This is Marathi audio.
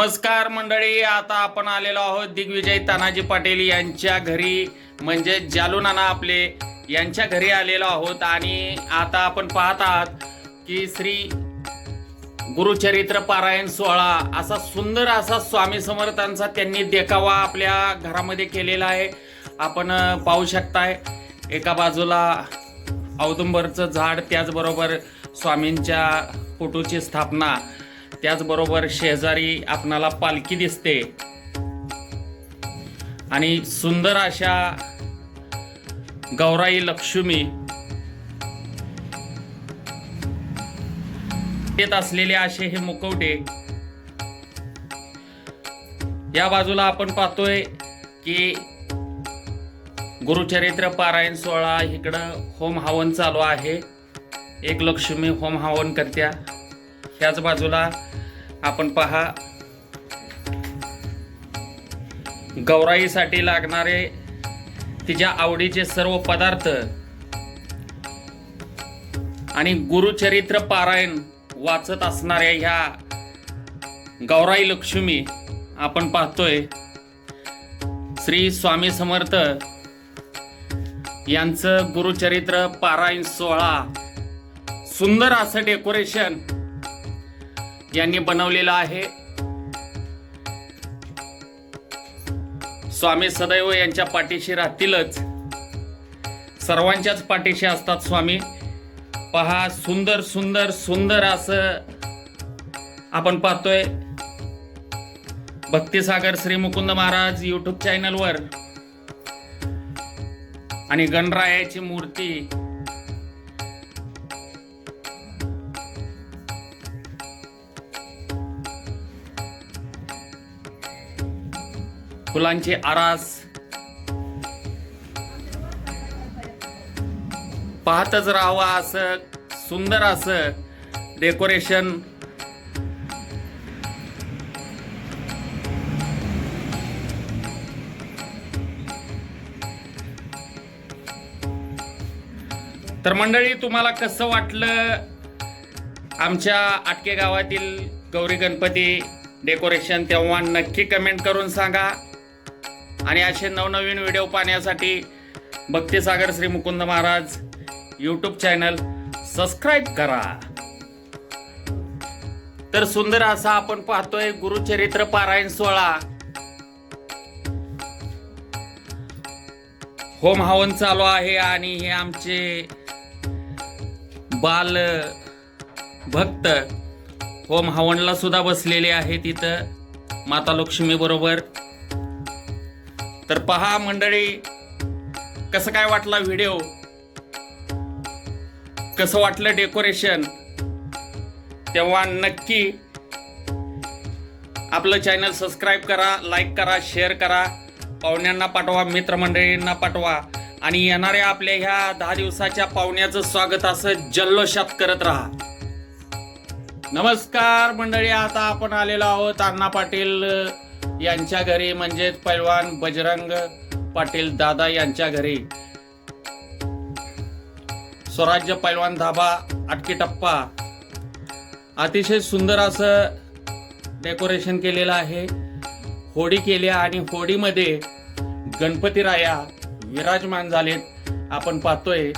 नमस्कार मंडळी आता आपण आलेलो आहोत दिग्विजय तानाजी पाटील यांच्या घरी. म्हणजे जालू नाना आपले यांच्या घरी आलेलो आहोत आणि आता आपण पाहत आहात की श्री गुरुचरित्र पारायण सोहळा असा सुंदर असा स्वामी समर्थांचा त्यांनी देखावा आपल्या घरामध्ये केलेला आहे. आपण पाहू शकताय एका बाजूला औदुंबरचं झाड त्याचबरोबर स्वामींच्या फोटोची स्थापना त्याचबरोबर शेजारी आपणाला पालखी दिसते. आणि सुंदर अशा गौराई लक्ष्मी येत असलेले असे हे मुकवटे. या बाजूला आपण पाहतोय की गुरुचरित्र पारायण सोहळा इकडं होम हवन चालू आहे. एक लक्ष्मी होम हवन करत्या. त्याच बाजूला आपण पहा. गौराईसाठी लागणारे तिच्या आवडीचे सर्व पदार्थ आणि गुरुचरित्र पारायण वाचत असणाऱ्या ह्या गौराई लक्ष्मी आपण पाहतोय. श्री स्वामी समर्थ यांचं गुरुचरित्र पारायण सोहळा. सुंदर असं डेकोरेशन यांनी बनवलेलं आहे. स्वामी सदैव यांच्या पाठीशी राहतीलच. सर्वांच्याच पाठीशी असतात स्वामी. पहा सुंदर सुंदर सुंदर असं आपण पाहतोय. भक्तिसागर श्री मुकुंद महाराज युट्यूब चॅनलवर आणि गणरायाची मूर्ती फुलांची आरास. पाहतच राहावा असं सुंदर असं डेकोरेशन. तर मंडळी तुम्हाला कसं वाटलं आमच्या आटके गावातील गौरी गणपती डेकोरेशन? तेव्हा नक्की कमेंट करून सांगा. आणि असे नवनवीन व्हिडिओ पाहण्यासाठी Bhaktisagar Shri Mukund Maharaj YouTube channel subscribe करा. तर सुंदर असा आपण पाहतोय गुरुचरित्र पारायण सोहळा. होम हवन चालू आहे आणि हे आमचे बाल भक्त होम हवनला सुद्धा बसलेले आहेत इथं. माता लक्ष्मी बरोबर. तर पहा मंडळी कसं काय वाटला व्हिडिओ कसं वाटलं डेकोरेशन तेव्हा नक्की आपलं चॅनल सबस्क्राईब करा लाईक करा शेअर करा. पाहुण्यांना पाठवा मित्रमंडळींना पाठवा. आणि येणाऱ्या आपल्या ह्या दहा दिवसाच्या पाहुण्याचं स्वागत असं जल्लोषात करत राहा. नमस्कार मंडळी आता आपण आलेलो आहोत अण्णा पाटील यांच्या घरी म्हणजेच पैलवान बजरंग पाटील दादा यांच्या घरी. स्वराज्य पैलवान धाबा अटकी टप्पा. अतिशय सुंदर असं डेकोरेशन केलेलं आहे. होडी केल्या आणि होडीमध्ये गणपती राया विराजमान झालेत. आपण पाहतोय